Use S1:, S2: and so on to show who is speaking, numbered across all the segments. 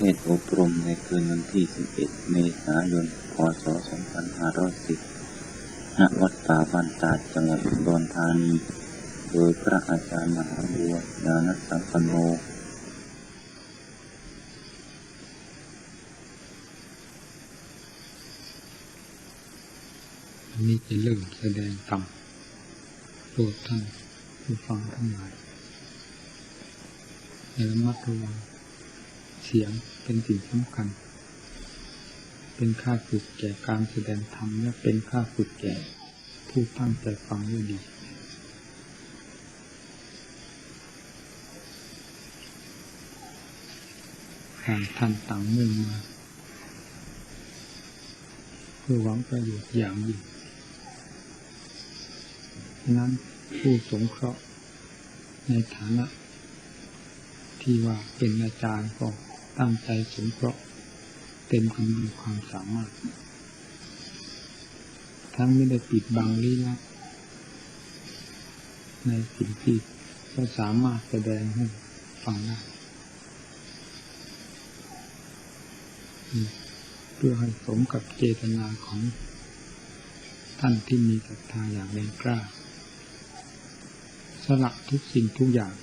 S1: เทศอบรมในคืนวันที่ 11 เมษายน พศ 2510 ณ วัดป่าบ้านตาดจังหวัดอุดรธานี โดยพระอาจารย์มหาบัวญาณสัมปันโน
S2: นี้จะเริ่มแสดงธรรมโปรดท่านผู้ฟังทั้งหลายให้ระมัดระวัง เสียงเป็นสิ่งสำคัญ เป็นค่าฝึกแก่การแสดงธรรมและเป็นค่าฝึกแก่ผู้ตั้งใจฟังด้วยดีต่างท่านต่างมุ่งมาเพื่อหวังประโยชน์อย่างยิ่งนั้นผู้สงเคราะห์ในฐานะ ที่ว่าเป็นอาจารย์ก็ ตั้งใจสงเคราะห์เต็มกำลังความสามารถ ทั้งไม่ได้ปิดบังลี้ลับในสิ่งที่ก็สามารถแสดงให้ฟังได้เพื่อให้สมกับเจตนาของท่านที่มีศรัทธาอย่างแรงกล้า สละทุกสิ่งทุกอย่าง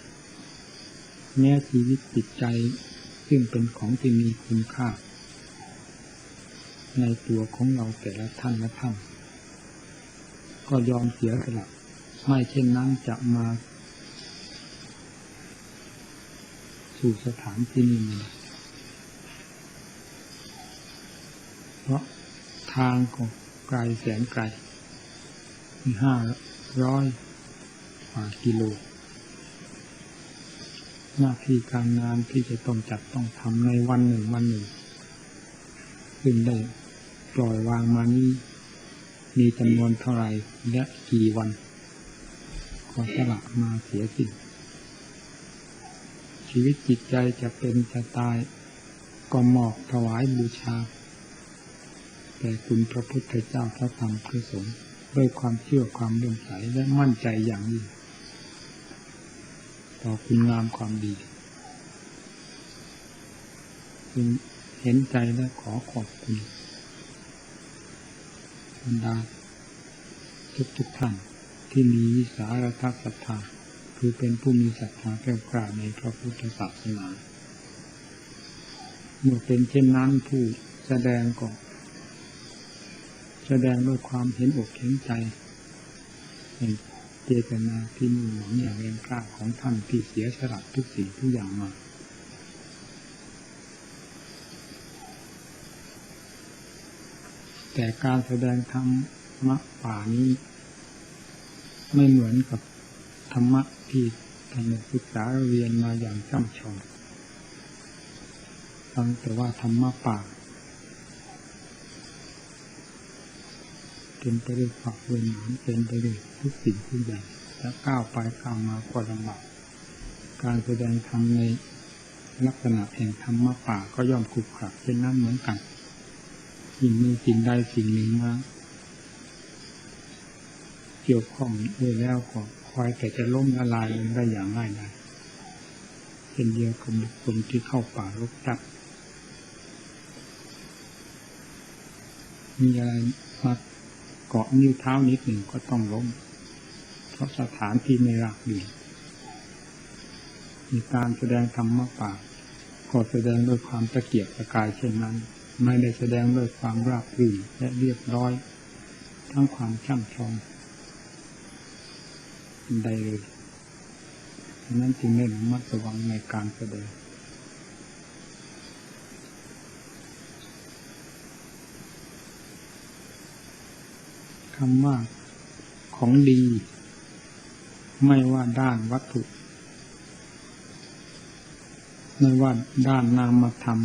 S2: แม้ชีวิตจิตใจ ซึ่งเป็นของที่มีคุณค่า ในตัวของเราแต่ละท่านละท่านก็ยอมเสียสละไม่เช่นนั้นจะมา สู่สถานที่นี้เพราะทางก็ไกลแสนไกลห้าร้อยกว่ากิโล หน้าที่การงานที่จะต้องจัดต้องทำในวันหนึ่งวันหนึ่งซึ่งได้ปล่อยวางมานี้มีจำนวนเท่าไหร่และกี่วันก็สละมาเสียสิ้นชีวิตจิตใจจะเป็นจะตายก็มอบถวายบูชาแต่คุณพระพุทธเจ้าพระธรรมพระสงฆ์ด้วยความเชื่อความเลื่อมใสและมั่นใจอย่างยิ่ง ต่อคุณงามความดีจึงเห็นใจและขอขอบคุณบรรดาทุกทุกท่านที่มีวิสารทัศรัทธาคือเป็นผู้มีศรัทธาแก้วกล้าในพระพุทธศาสนาเมื่อเป็นเช่นนั้นผู้แสดงก็แสดงด้วยความเห็นอกเห็นใจ เจตนาที่มีหวังอย่างแรงกล้าของท่านที่เสียสละทุกสิ่งทุกอย่างมาแต่การแสดงธรรมะป่านี้ ไม่เหมือนกับธรรมะที่ท่านศึกษาเรียนมาอย่างช่ำชองฟังแต่ว่าธรรมะป่า เป็นไปด้วยความเวรหนานเป็นไปด้วยทุกสิ่งทุกอย่างและก้าวไปก้าวมาก็ลำบากการแสดงธรรมในลักษณะแห่งธรรมะป่าก็ย่อมขรุขระเช่นนั้นเหมือนกันยิ่งมีสิ่งใดสิ่งหนึ่งมาเกี่ยวข้องด้วยแล้วก็คอยแต่จะล้มละลายลงได้อย่างง่ายดายเช่นเดียวกับบุคคลที่เข้าป่ารกจับมีอะไรมา เกาะนิ้วเท้านิดหนึ่งก็ต้องล้ม เพราะสถานที่ไม่ราบดีมีการแสดงธรรมะป่าก็แสดงด้วยความตะเกียบตะกายเช่นนั้น ไม่ได้แสดงด้วยความราบรื่นและเรียบร้อย ทั้งความช่ำชองใดเลยนั้นจึงได้ระมัดระวังในการแสดง คำว่าของดี ไม่ว่าด้านวัตถุ ไม่ว่าด้านนามธรรม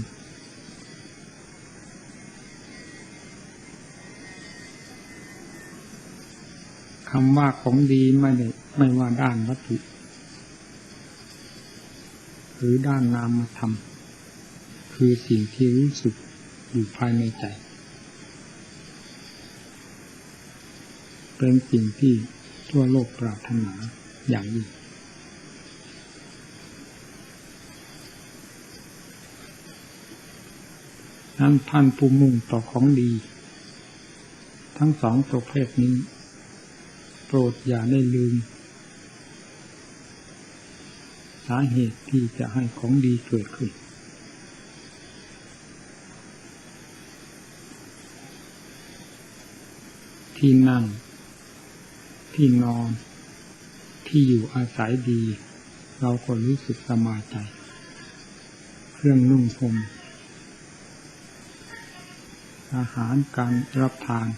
S2: คำว่าของดีไม่ได้ไม่ว่าด้านวัตถุหรือด้านนามธรรมคือสิ่งที่รู้สึกอยู่ภายในใจ เป็นสิ่งที่ทั่วโลกปรารถนาอย่างยิ่งนั้นท่านผู้มุ่งต่อของดี ทั้งสองประเภทนี้ โปรดอย่าได้ลืม สาเหตุที่จะให้ของดีเกิดขึ้น ที่นั่ง ที่นอน ที่อยู่อาศัยดี เราก็รู้สึกสบายใจ เครื่องนุ่งห่มอาหารการรับทาน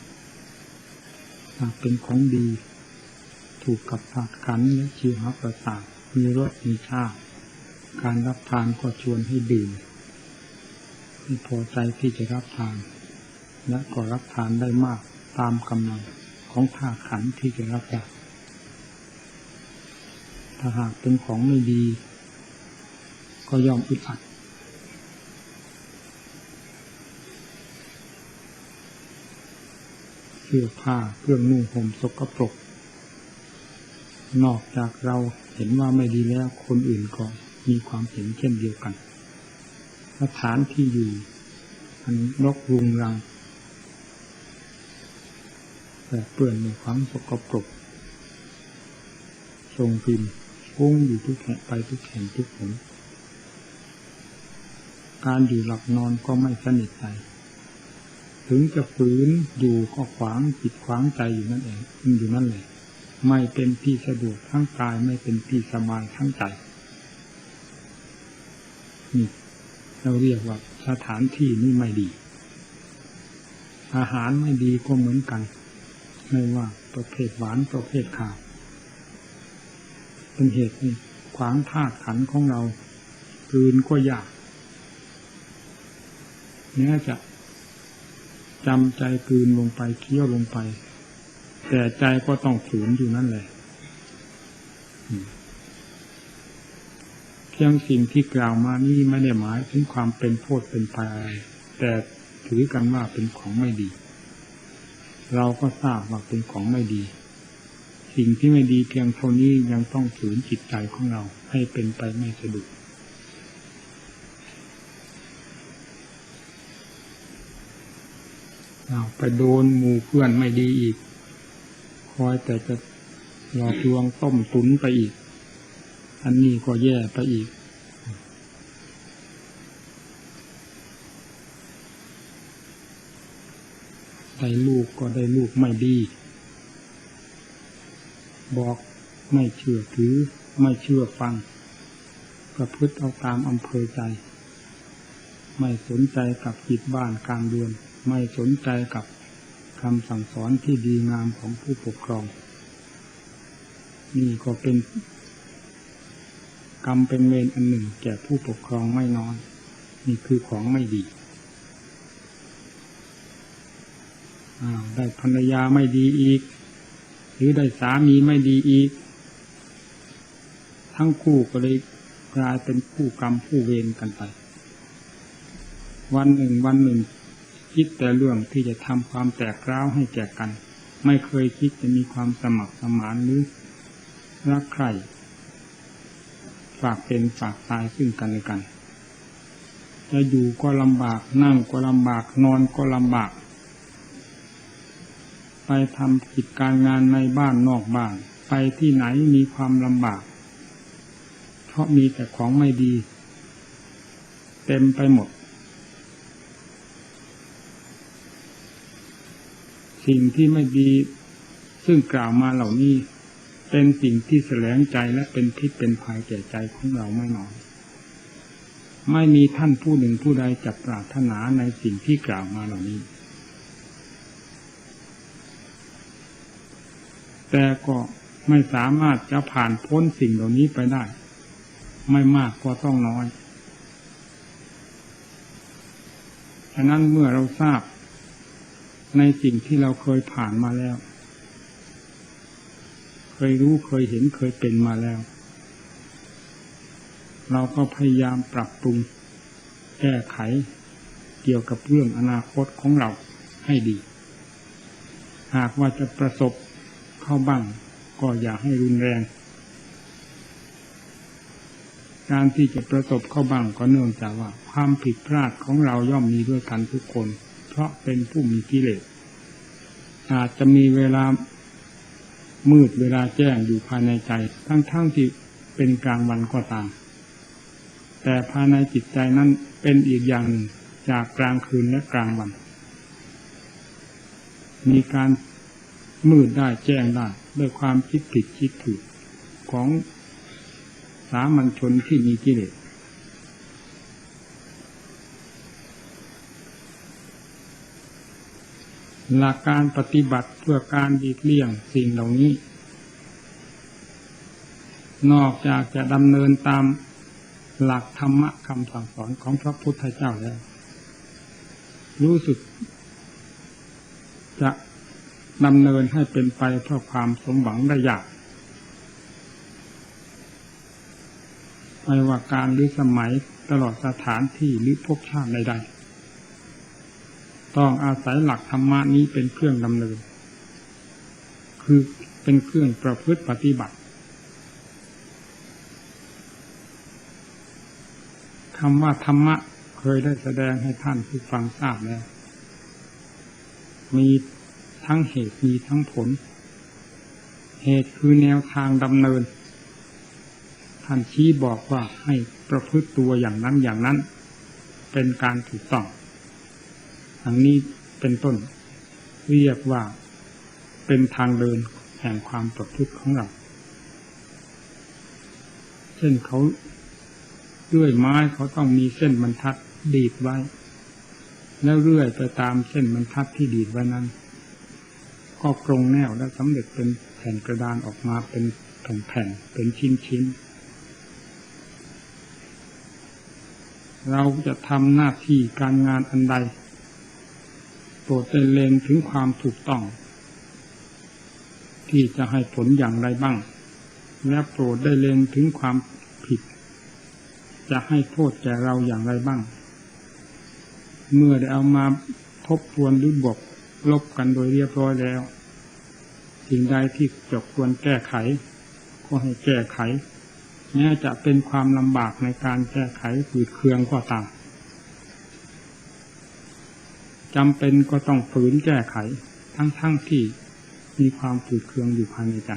S2: หากเป็นของดี ถูกกับธาตุขันและชีวประสาทมีรสมีชาติการรับทานก็ชวนให้ดื่มให้พอใจที่จะรับทาน และก็รับทานได้มากตามกำลัง ของธาขันที่จะรับได้ถ้าหากเป็นของไม่ดี ก็ยอมอึดอัดเสื้อผ้าเครื่องนุ่งห่มสกปรก นอกจากเราเห็นว่าไม่ดีแล้วคนอื่นก็มีความเห็นเช่นเดียวกันสถานที่อยู่อันรกรุงรัง เปื่อนในความสกปรกทรงพิมพ์พุ่งอยู่ทุกแห่งไปทุกแห่งทุกหนการอยู่หลับนอนก็ไม่สนิทใจ ถึงจะฝืนอยู่ก็ขวางจิตขวางใจอยู่นั่นเองอยู่นั่นแหละไม่เป็นที่สะดวกทั้งกายไม่เป็นที่สบายทั้งใจนี่เราเรียกว่าสถานที่นี้ไม่ดี อาหารไม่ดีก็เหมือนกัน ไม่ว่าประเภทหวานประเภทขาวเป็นเหตุนี่ขวางธาตุขันของเราคืนก็ยากเนื้อจะจำใจกลืนลงไปเคี้ยวลงไป แต่ใจก็ต้องฝืนอยู่นั่นแหละเพียงสิ่งที่กล่าวมานี่ไม่ได้หมายถึงความเป็นโทษเป็นภัยอะไรแต่ถือกันว่าเป็นของไม่ดี เราก็ทราบว่าเป็นของไม่ดี สิ่งที่ไม่ดีเพียงเท่านี้ยังต้องฝืนจิตใจของเราให้เป็นไปไม่สะดวกเอาไปโดนหมู่เพื่อนไม่ดีอีก คอยแต่จะหลอกลวงต้มตุนไปอีก อันนี้ก็แย่ไปอีก ได้ลูกก็ได้ลูกไม่ดี บอกไม่เชื่อถือ ไม่เชื่อฟัง ประพฤติเอาตามอำเภอใจ ไม่สนใจกับจิตบ้านการเรือน ไม่สนใจกับคำสั่งสอนที่ดีงามของผู้ปกครอง นี่ก็เป็นกรรมเป็นเวรอันหนึ่งแก่ผู้ปกครองไม่น้อย นี่คือของไม่ดีอ้าว ได้ภรรยาไม่ดีอีก หรือได้สามีไม่ดีอีก ทั้งคู่ก็เลยกลายเป็นคู่กรรมผู้เวรกันไป วันหนึ่งวันหนึ่ง คิดแต่เรื่องที่จะทำความแตกร้าวให้แก่กัน ไม่เคยคิดจะมีความสมัครสมานหรือรักใครฝากเป็นฝากตายซึ่งกันและกัน จะอยู่ก็ลำบากนั่งก็ลำบากนอนก็ลำบาก ไปทำกิจการงานในบ้านนอกบ้าน ไปที่ไหนมีความลำบาก เพราะมีแต่ของไม่ดี เต็มไปหมด สิ่งที่ไม่ดีซึ่งกล่าวมาเหล่านี้ เป็นสิ่งที่แสลงใจและเป็นพิษเป็นภัยแก่ใจของเราไม่น้อยไม่มีท่านผู้หนึ่งผู้ใดจะปรารถนาในสิ่งที่กล่าวมาเหล่านี้ แต่ก็ไม่สามารถจะผ่านพ้นสิ่งเหล่านี้ไปได้ ไม่มากก็ต้องน้อยฉะนั้นเมื่อเราทราบในสิ่งที่เราเคยผ่านมาแล้ว เคยรู้เคยเห็นเคยเป็นมาแล้ว เราก็พยายามปรับปรุง แก้ไขเกี่ยวกับเรื่องอนาคตของเราให้ดี หากว่าจะประสบ เข้าบ้าง ก็อย่าให้รุนแรง การที่จะประสบเข้าบ้างก็เนื่องจากว่า ความผิดพลาดของเราย่อมมีด้วยกันทุกคน เพราะเป็นผู้มีกิเลสอาจจะมีเวลามืดเวลาแจ้งอยู่ภายในใจ ทั้งๆทที่เป็นกลางวันก็ตาม แต่ภายในจิตใจนั้นเป็นอีกอย่างหนึ่งจากกลางคืนและกลางวัน มีการ มืดได้แจ้งได้ด้วยความคิดผิดคิดถูกของสามัญชนที่มีกิเลสหลักการปฏิบัติเพื่อการดีเลี่ยงสิ่งเหล่านี้ นอกจากจะดำเนินตามหลักธรรมะคำสั่งสอนของพระพุทธเจ้าแล้ว รู้สึก จะ ดำเนินให้เป็นไปเพื่อความสมหวังได้ยากไม่ว่าการหรือสมัยตลอดสถานที่หรือภพชาติใดๆต้องอาศัยหลักธรรมะนี้เป็นเครื่องดำเนิน คือเป็นเครื่องประพฤติปฏิบัติคำว่าธรรมะเคยได้แสดงให้ท่านผู้ฟังทราบแล้วมี ทั้งเหตุมีทั้งผล เหตุคือแนวทางดำเนินท่านชี้บอกว่าให้ประพฤติตัวอย่างนั้นอย่างนั้น เป็นการถูกต้องอันนี้เป็นต้น เรียกว่าเป็นทางเดินแห่งความประพฤติของเรา เช่นเขาด้วยไม้เขาต้องมีเส้นบรรทัดดีดไว้ แล้วเรื่อยไปตามเส้นบรรทัดที่ดีดไว้นั้น ก็กรงแนวและสำเร็จเป็นแผ่นกระดานออกมาเป็นแผ่นๆเป็นชิ้นๆ เราจะทำหน้าที่การงานอันใดโปรดได้เล็งถึงความถูกต้อง ที่จะให้ผลอย่างไรบ้าง และโปรดได้เล็งถึงความผิด จะให้โทษแก่เราอย่างไรบ้าง เมื่อได้เอามาทบทวนหรือบวก ลบกันโดยเรียบร้อยแล้ว สิ่งใดที่จะควรแก้ไข ก็ให้แก้ไขแม้จะเป็นความลำบากในการแก้ไขฝืดเคืองก็ตามจำเป็นก็ต้องฝืนแก้ไข ทั้งๆทที่มีความฝืดเคืองอยู่ภายในใจ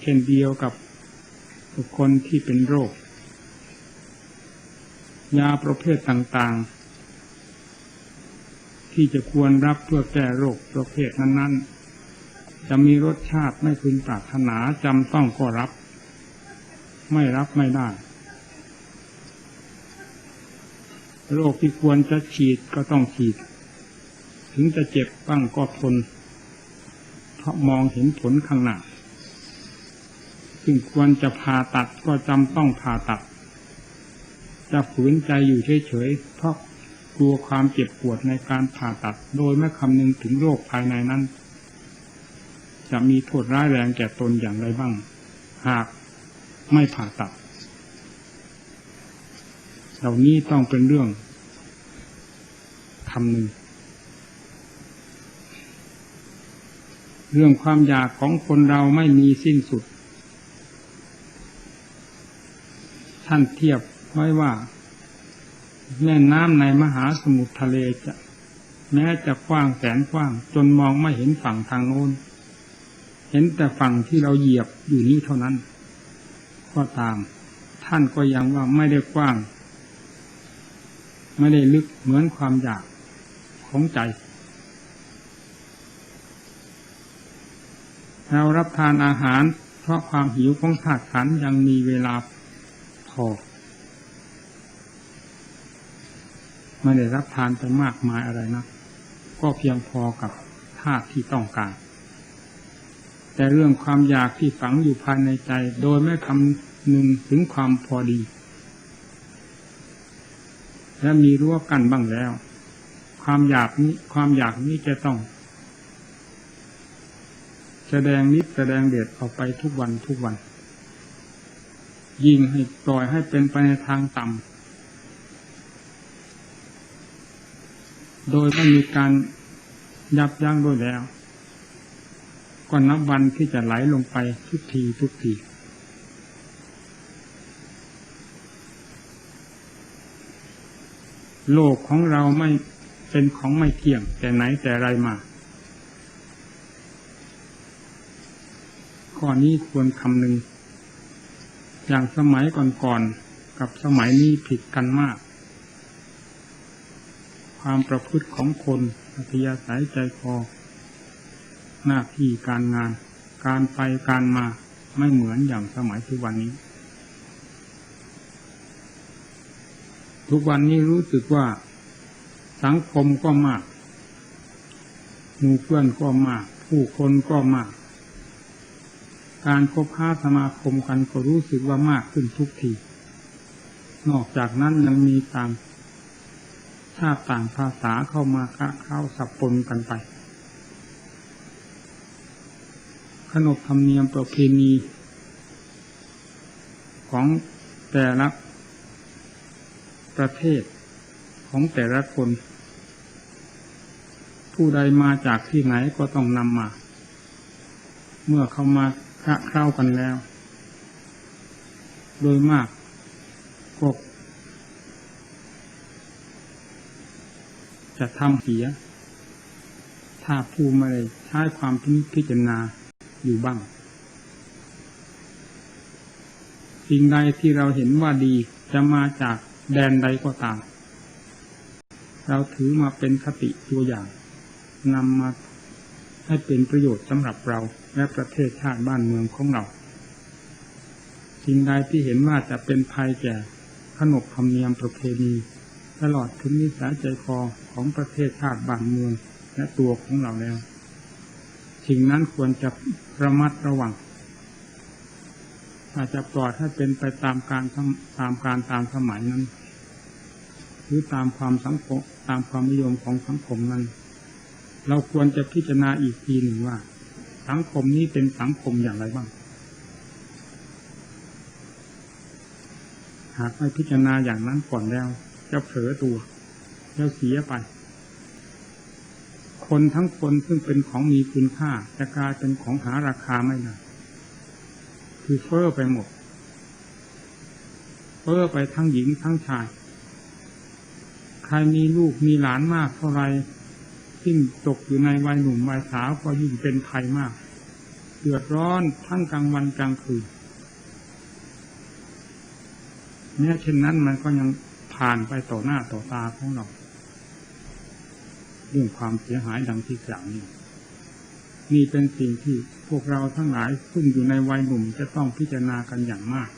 S2: เช่นเดียวกับบุคคลที่เป็นโรค ยาประเภทต่างๆ ที่จะควรรับเพื่อแก้โรคประเภทนั้น ๆ จะมีรสชาติไม่พึงปรารถนาจำต้องก็รับ ไม่รับไม่ได้ โรคที่ควรจะฉีดก็ต้องฉีด ถึงจะเจ็บบ้างก็ทน เพราะมองเห็นผลข้างหน้าซึ่งควรจะผ่าตัดก็จำต้องผ่าตัด จะฝืนใจอยู่เฉยๆเพราะ กลัวความเจ็บปวดในการผ่าตัด โดยไม่คำนึงถึงโรคภายในนั้น จะมีโทษร้ายแรงแก่ตนอย่างไรบ้าง หากไม่ผ่าตัด เหล่านี้ต้องเป็นเรื่องคำหนึ่งเรื่องความอยากของคนเราไม่มีสิ้นสุด ท่านเทียบไว้ว่า แม่น้ำในมหาสมุทรทะเลจะ แม้จะกว้างแสนกว้าง จนมองไม่เห็นฝั่งทางโน้น เห็นแต่ฝั่งที่เราเหยียบอยู่นี้เท่านั้น ก็ตาม ท่านก็ยังว่าไม่ได้กว้าง ไม่ได้ลึกเหมือนความอยากของใจเรารับทานอาหาร เพราะความหิวของธาตุขันยังมีเวลาพอ ไม่ได้รับทานไปมากมายอะไรนะก็เพียงพอกับธาตุที่ต้องการ แต่เรื่องความอยากที่ฝังอยู่ภายในใจ โดยไม่คำนึงถึงความพอดี และมีรั้วกันบ้างแล้ว ความอยากนี้ความอยากนี้จะต้อง แสดงนิดแสดงเดชออกไปทุกวันทุกวัน ยิ่งให้ปล่อยให้เป็นไปในทางต่ำ โดยไม่มีการยับยั้งด้วยแล้วก็นนับวันที่จะไหลลงไปทุกทีทุกที โลกของเราไม่เป็นของไม่เที่ยง แต่ไหนแต่ไรมาข้อนี้ควรคำหนึ่งอย่างสมัยก่อนๆกกับสมัยนี้ผิดกันมาก ความประพฤติของคนอัธยาศัยใจคอ หน้าที่การงาน การไปการมาไม่เหมือนอย่างสมัยทุกวันนี้ ทุกวันนี้รู้สึกว่า สังคมก็มากหมู่เพื่อนก็มาก ผู้คนก็มาก การคบค้าสมาคมกันก็รู้สึกว่ามากขึ้นทุกที นอกจากนั้นยังมีต่าง ชาติต่างภาษาเข้ามาคะเข้าสับปนกันไป ขนบธรรมเนียมประเพณี ของแต่ละประเทศของแต่ละคน ผู้ใดมาจากที่ไหนก็ต้องนำมา เมื่อเข้ามาคะเข้ากันแล้ว โดยมากก็ จะทำเสีย ถ้าผู้ไม่ได้ใช้ความพิจารณาอยู่บ้าง สิ่งใดที่เราเห็นว่าดีจะมาจากแดนใดก็ตาม เราถือมาเป็นคติตัวอย่างนำมาให้เป็นประโยชน์สำหรับเราและประเทศชาติบ้านเมืองของเรา สิ่งใดที่เห็นว่าจะเป็นภัยแก่ขนบธรรมเนียมประเพณี ตลอดถึงนิสัยใจคอ ของประเทศชาติบ้านเมืองและตัวของเราแล้วสิ่งนั้นควรจะระมัดระวัง อาจจะปล่อยให้เป็นไปตามการตามการตามสมัยนั้น หรือตามความสังคมตามความนิยมของสังคมนั้น เราควรจะพิจารณาอีกทีหนึ่งว่า สังคมนี้เป็นสังคมอย่างไรบ้าง หากไม่พิจารณาอย่างนั้นก่อนแล้ว จะเผลอตัว แล้วเสียไป คนทั้งคนซึ่งเป็นของมีคุณค่าจะกลายเป็นของหาราคาไม่ได้คือเฟ้อไปหมด เฟ้อไปทั้งหญิงทั้งชาย ใครมีลูกมีหลานมากเท่าไรยิ่งตกอยู่ในวัยหนุ่มวัยสาวก็ยิ่งเป็นภัยมาก เดือดร้อนทั้งกลางวันกลางคืนเนี่ยเช่นนั้นมันก็ยังผ่านไปต่อหน้าต่อตาของเรา เรื่องความเสียหายดังที่กล่าวนี้นี่เป็นสิ่งที่พวกเราทั้งหลายซึ่งอยู่ในวัยหนุ่มจะต้องพิจารณากันอย่างมาก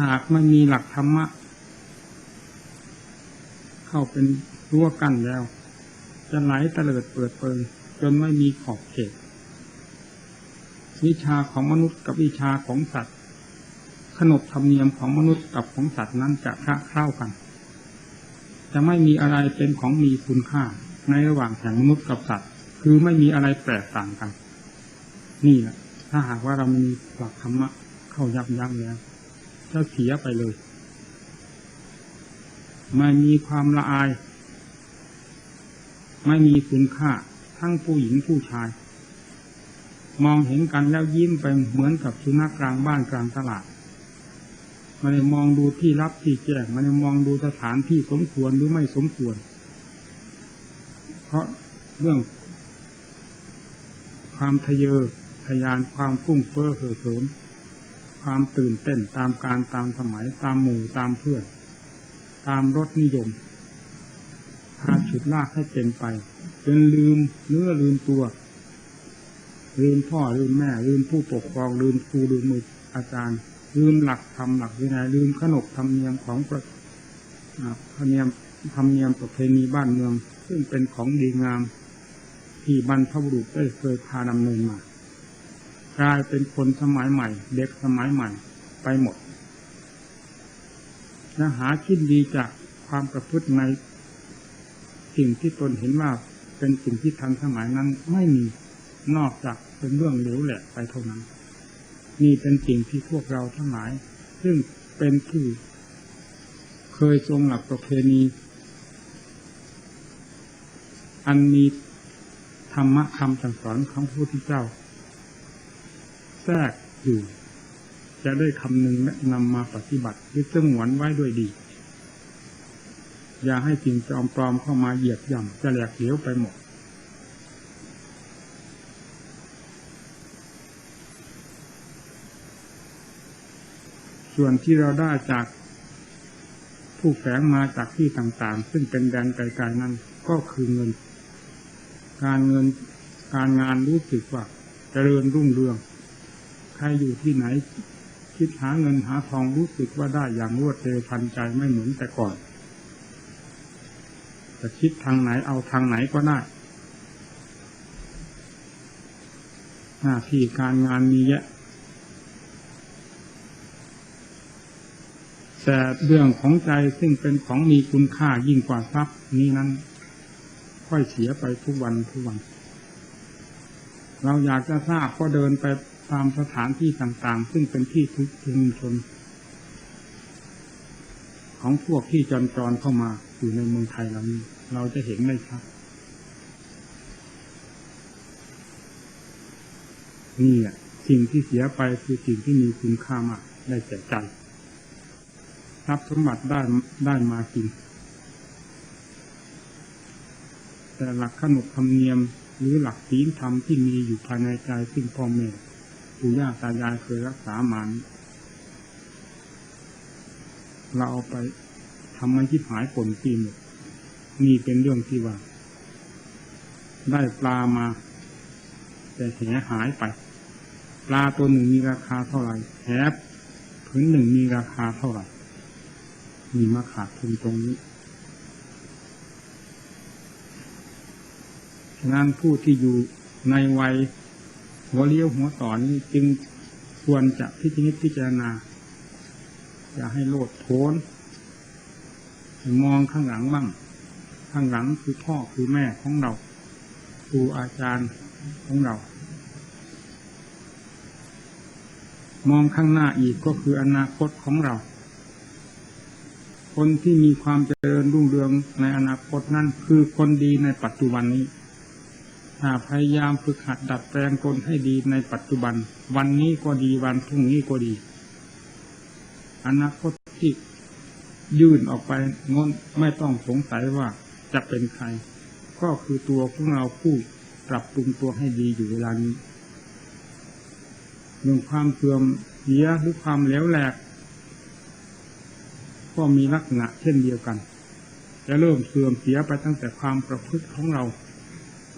S2: หากไม่มีหลักธรรมะ เข้าเป็นรั้วกั้นแล้ว จะไหลเตลิดเปิดเปิงจนไม่มีขอบเขต วิชาของมนุษย์กับวิชาของสัตว์ ขนบธรรมเนียมของมนุษย์กับของสัตว์นั้นจะคละเข้ากัน จะไม่มีอะไรเป็นของมีคุณค่า ในระหว่างแห่งมนุษย์กับสัตว์ คือไม่มีอะไรแตกต่างกัน นี่แหละถ้าหากว่าเรามีหลักธรรมะเข้ายับยั้งแล้วจะเสียไปเลยไม่มีความละอาย ไม่มีคุณค่า ทั้งผู้หญิงผู้ชาย มองเห็นกันแล้วยิ้มไปเหมือนกับสุนัขกลางบ้านกลางตลาด ไม่ได้มองดูที่รับที่แจ้งไม่ได้มองดูสถานที่สมควรหรือไม่สมควร เพราะเรื่อง ความทะเยอทะยานความฟุ้งเฟ้อเห่อเหิมความตื่นเต้นตามการตามสมัยตามหมู่ตามเพื่อน ตามรสนิยมพาฉุดลากให้เป็นไปจนลืมเนื้อลืมตัว ลืมพ่อลืมแม่ ลืมผู้ปกครองลืมครูลืมมืออาจารย์ ลืมหลักธรรมหลักวินัยลืมขนบธรรมเนียมของประธรรมเนียมธรรมเนียมประเพณีบ้านเมือง ซึ่งเป็นของดีงาม ที่บรรพบุรุษได้เคยพาดำเนินมากลายเป็นคนสมัยใหม่ เด็กสมัยใหม่ไปหมดและหาคิดดีจากความประพฤติในสิ่งที่ตนเห็นว่าเป็นสิ่งที่ทันสมัยนั้นไม่มีนอกจากเป็นเรื่องเหลวแหลกไปเท่านั้น นี่เป็นสิ่งที่พวกเราทั้งหลาย ซึ่งเป็นผู้เคยทรงหลักประเพณี อันมีธรรมะคำสั่งสอนของพระพุทธเจ้า แทรกอยู่ จะได้คำนึงและนำมาปฏิบัติหรือสงวนไว้ด้วยดี อย่าให้สิ่งจอมปลอมเข้ามาเหยียบย่ำจะแหลกเหลวไปหมด ส่วนที่เราได้จากผู้แฝงมาจากที่ต่างๆ ซึ่งเป็นแดนไกลๆนั้นก็คือเงิน การเงินการงานรู้สึกว่าเจริญรุ่งเรือง ใครอยู่ที่ไหน คิดหาเงินหาทองรู้สึกว่าได้อย่างรวดเร็วทันใจไม่เหมือนแต่ก่อนจะคิดทางไหนเอาทางไหนก็ได้หน้าที่การงานมีเยอะ แต่เรื่องของใจซึ่งเป็นของมีคุณค่ายิ่งกว่าทรัพย์นี้นั้น ค่อยเสียไปทุกวันทุกวัน เราอยากจะทราบก็เดินไปตามสถานที่ต่างๆ ซึ่งเป็นที่ทุกชุมชน ของพวกที่จรจรเข้ามาอยู่ในเมืองไทยเรานี้ เราจะเห็นได้ชัดนี่แหละสิ่งที่เสียไปคือสิ่งที่มีคุณค่ามากได้แก่ใจ ทรัพย์สมบัติได้ได้มาจริง แต่หลักขนบธรรมเนียมหรือหลักศีลธรรมที่มีอยู่ภายในใจซึ่งพ่อแม่ปู่ย่าตายายเคยรักษามานเราเอาไปทำให้ที่หายผลปีหมดนี่เป็นเรื่องที่ว่า ได้ปลามา แต่แหหายไป ปลาตัวหนึ่งมีราคาเท่าไหร่แหผืนหนึ่งมีราคาเท่าไหร่ มีมาขาดทุนตรงนี้ฉะนั้นผู้ที่อยู่ในวัยหัวเลี้ยวหัวต่อนนี้จึงควรจะพิจิตพิจารณา อย่าให้โลดโผนมองข้างหลังบ้าง ข้างหลังคือพ่อคือแม่ของเราครูอาจารย์ของเรา มองข้างหน้าอีกก็คืออนาคตของเรา คนที่มีความเจริญรุ่งเรืองในอนาคตนั่นคือคนดีในปัจจุบันนี้ถ้าพยายามฝึกหัดดัดแปลงตนให้ดีในปัจจุบัน วันนี้ก็ดีวันพรุ่งนี้ก็ดี อนาคตที่ยื่นออกไปงนไม่ต้องสงสัยว่าจะเป็นใคร ก็คือตัวของเราผู้ปรับปรุงตัวให้ดีอยู่เวลานี้เรื่องความเสื่อมเสียหรือความเหลวแหลก ก็มีลักษณะเช่นเดียวกัน จะเริ่มเสื่อมเสียไปตั้งแต่ความประพฤติของเรา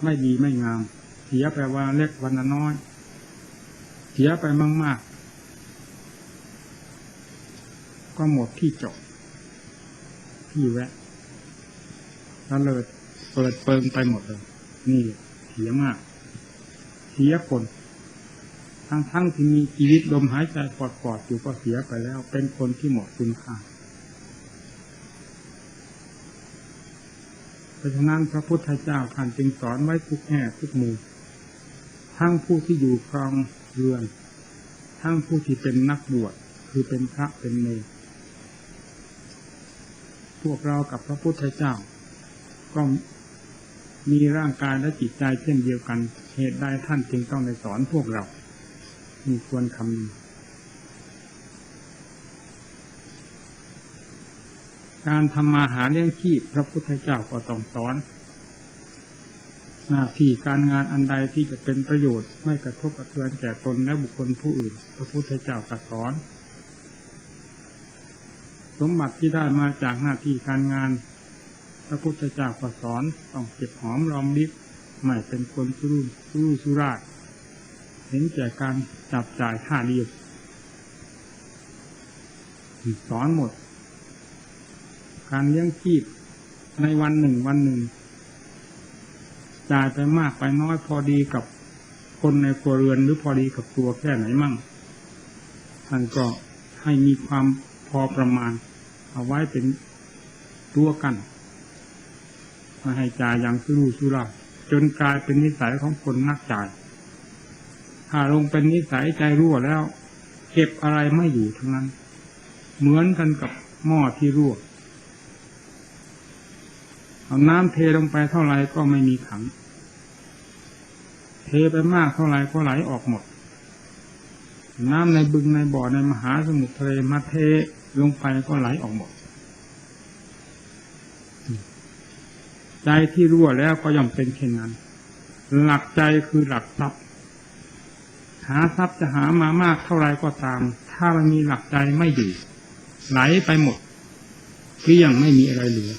S2: ไม่ดีไม่งาม เสียไปวันเล็กวันน้อย เสียไปมาก ๆ ก็หมดที่จบที่แวะแล้วเลยเปิดเปิงไปหมดเลย นี่เสียมาก เสียคนทั้งทั้งๆที่มีชีวิตลมหายใจปอดปอดๆอยู่ก็เสียไปแล้ว เป็นคนที่หมดคุณค่า เพราะฉะนั้นพระพุทธเจ้าท่านจึงสอนไว้ทุกแง่ทุกมุมทั้งผู้ที่อยู่ครองเรือน ทั้งผู้ที่เป็นนักบวชคือเป็นพระเป็นเนรพวกเรากับพระพุทธเจ้า ก็มีร่างกายและจิตใจเช่นเดียวกัน เหตุใดท่านจึงต้องในสอนพวกเรา มีควรคำนึง การทำมาหาเลี้ยงชีพพระพุทธเจ้าก็ต้องสอน หน้าที่การงานอันใดที่จะเป็นประโยชน์ไม่กระทบกระเทือนแก่ตนและบุคคลผู้อื่น พระพุทธเจ้าตรัสอน สมบัติที่ได้มาจากหน้าที่การงาน พระพุทธเจ้าก็สอนต้องเก็บหอมรอมริบไม่เป็นคนสุรุ่สุรุ่สุราเห็นแก่การจับจ่ายค่าเรียบสอนหมด การเลี้ยงชีพในวันหนึ่งวันหนึ่งจ่ายไปมากไปน้อยพอดีกับคนในครัวเรือนหรือพอดีกับตัวแค่ไหนมั่งท่านก็ให้มีความพอประมาณ เอาไว้เป็นตัวกันมาให้จ่ายอย่างสุรุ่ยสุร่ายจนกลายเป็นนิสัยของคนนักจ่าย ถ้าลงเป็นนิสัยใจรั่วแล้ว เก็บอะไรไม่อยู่ทั้งนั้น เหมือนกันกับหม้อที่รั่ว เอาน้ำเทลงไปเท่าไรก็ไม่มีขัง เทไปมากเท่าไรก็ไหลออกหมด น้ำในบึงในบ่อในมหาสมุทรทะเลมาเทลงไปก็ไหลออกหมด ใจที่รั่วแล้วก็ย่อมเป็นเช่นนั้น หลักใจคือหลักทรัพย์ หาทรัพย์จะหามามากเท่าไรก็ตาม ถ้ามันมีหลักใจไม่อยู่ไหลไปหมดเกลี้ยงไม่มีอะไรเหลือ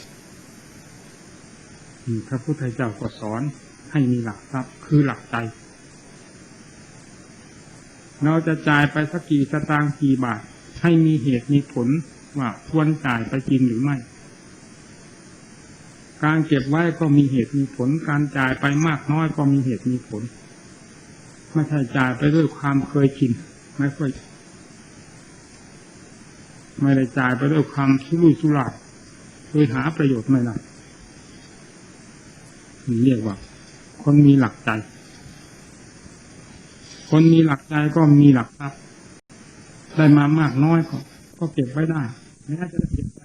S2: อืมพระพุทธเจ้าก็สอนให้มีหลักทรัพย์คือหลักใจ เราจะจ่ายไปสักกี่สตางค์กี่บาท ให้มีเหตุมีผลว่าควรจ่ายไปจริงหรือไม่ การเก็บไว้ก็มีเหตุมีผล การจ่ายไปมากน้อยก็มีเหตุมีผล ไม่ใช่จ่ายไปด้วยความเคยชินไม่ค่อยไม่ได้จ่ายไปด้วยความสุรุ่ยสุร่ายโดยหาประโยชน์ไม่ได้ เรียกว่า คนมีหลักใจ คนมีหลักใจก็มีหลักทรัพย์ได้มามากน้อยก็ก็เก็บไว้ได้แม้จะเก็บไป